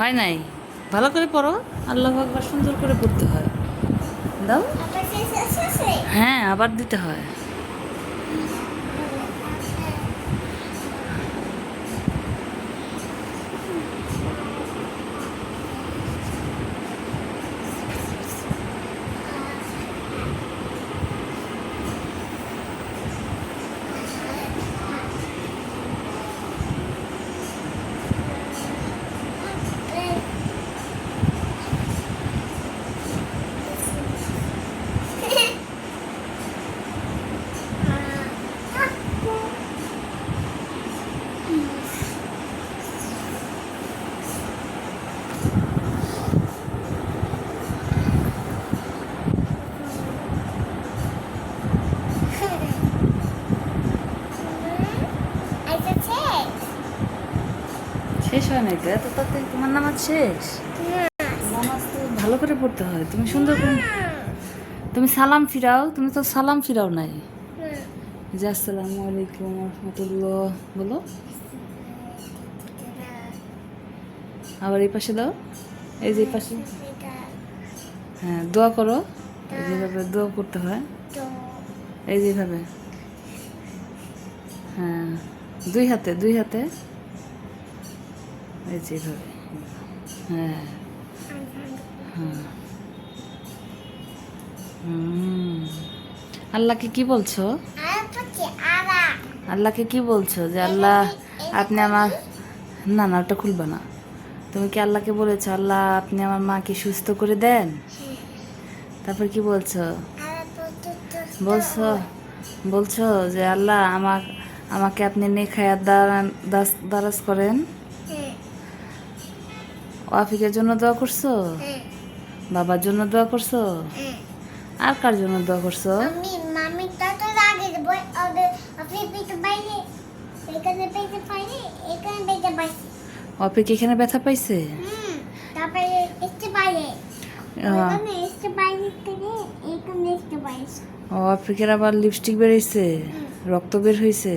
হয় নাই? ভালো করে পড়ো। আল্লাহ আকবার সুন্দর করে পড়তে হয়। দাও। হ্যাঁ আবার দিতে হয়। শেষ হয় নাই তো এত তাড়াতাড়ি তোমার নামাজ শেষ? নামাজ তো ভালো করে পড়তে হয়। তুমি সুন্দর করে তুমি সালাম ফিরাও, তুমি তো সালাম ফিরাও নাই। জি আসসালামু আলাইকুম রহমতুল্লাহ। বলো। আবার এই পাশে দাও। এই যে পাশে। হ্যাঁ দোয়া করো। যেভাবে দোয়া করতে হয়। এই যেভাবে। হ্যাঁ দুই হাতে দুই হাতে। যেভাবে। হ্যাঁ। আল্লাহকে কি বলছো? আল্লাহকে কি বলছো যে আল্লাহ, আপনি আমার, না না, ওটা খুলবা না। তুমি কি আল্লাহকে বলেছ, আল্লাহ, আপনি আমার মাকে সুস্থ করে দেন? তারপর কি বলছো? বলছো বলছো যে আল্লাহ, আমাকে আপনি নেখায়াত দারাজ করেন। ওয়াফিকের জন্য দোয়া করছ? হ্যাঁ। বাবার জন্য দোয়া করছ? হ্যাঁ। আর কার জন্য দোয়া করছ? বাইরে এখানে ব্যথা পাইছে? এসতে বাইরে আবার লিপস্টিক বেরিয়েছে রক্ত বের হয়েছে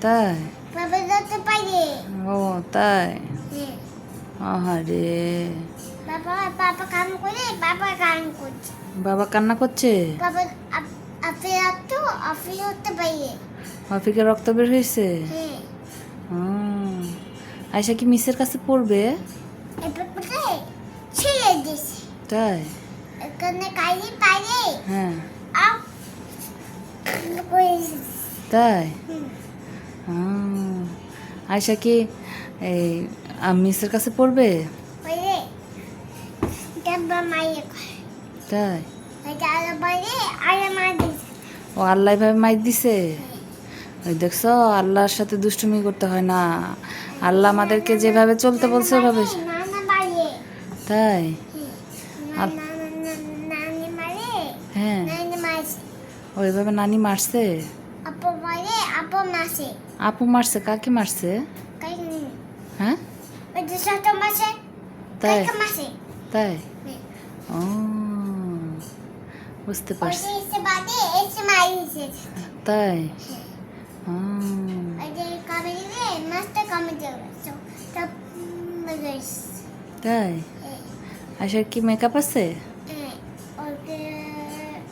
তাই? ও তাই? হ্যাঁ। আহারে। বাবা বাবা কাম করে বাবা গান করছে। বাবা কান্না করছে? ওয়াফিকের রক্ত বের হয়েছে? হ্যাঁ। হুম। আয়সা কি মিসের কাছে পড়বে? তাই? হ্যাঁ। তাই। আয়সা কি এই মিসের কাছে পড়বে তাই ও আল্লাহ ভাবে মাইক দিছে? ওই দেখছ আল্লাহর সাথে দুষ্টুমি করতে হয় না। আল্লাহ আমাদেরকে যেভাবে চলতে বলছে ওভাবে। তাই? মারে হ্যাঁ। ওইভাবে নানি মারছে? আপু মারে আপু মাসে আপু মারছে কাকে মারছে হ্যাঁ ওই যে ছোট মাসে তাই তাই। ও বুঝতে পারছি মারিছে তাই তাই আশার কি মেকআপ আছে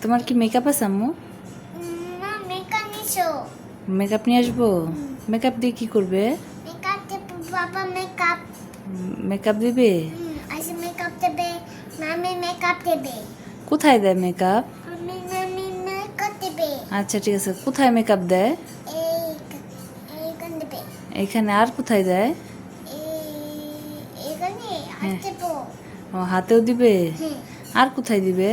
তোমার কি মেকআপ আছে আম্মু মেকআপ মেকআপ নিয়ে আসব? মেকআপ দিয়ে কি করবে? মেকআপ দেবে বাবা মেকআপ মেকআপ দিবে? আসে মেকআপ দেবে মামি মেকআপ দেবে। কোথায় দেয় মেকআপ আমি মামি মেকআপ দেবে। আচ্ছা ঠিক আছে। কোথায় মেকআপ দেয়? এই এইখান দেবে। এখানে আর কোথায় দেয়? এখানে হ্যাঁ। ও হাতেও দিবে? আর কোথায় দিবে?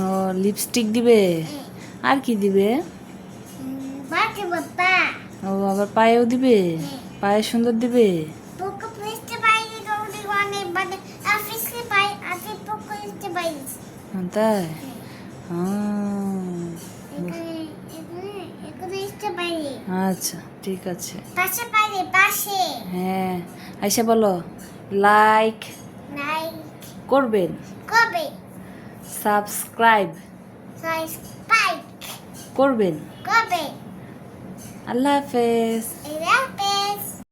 ও লিপস্টিক দিবে? আর কি দিবে? ও আবার পায়েও দিবে? পায়ে সুন্দর দিবে? হুম, তাই? বাইরে আচ্ছা ঠিক আছে। পাশে বাইরে পাশে। হ্যাঁ। আইসা বলো লাইক নাই করবেন? কবে সাবস্ক্রাইব। সাবস্ক্রাইব। করবেন? আল্লাহ হাফেজ।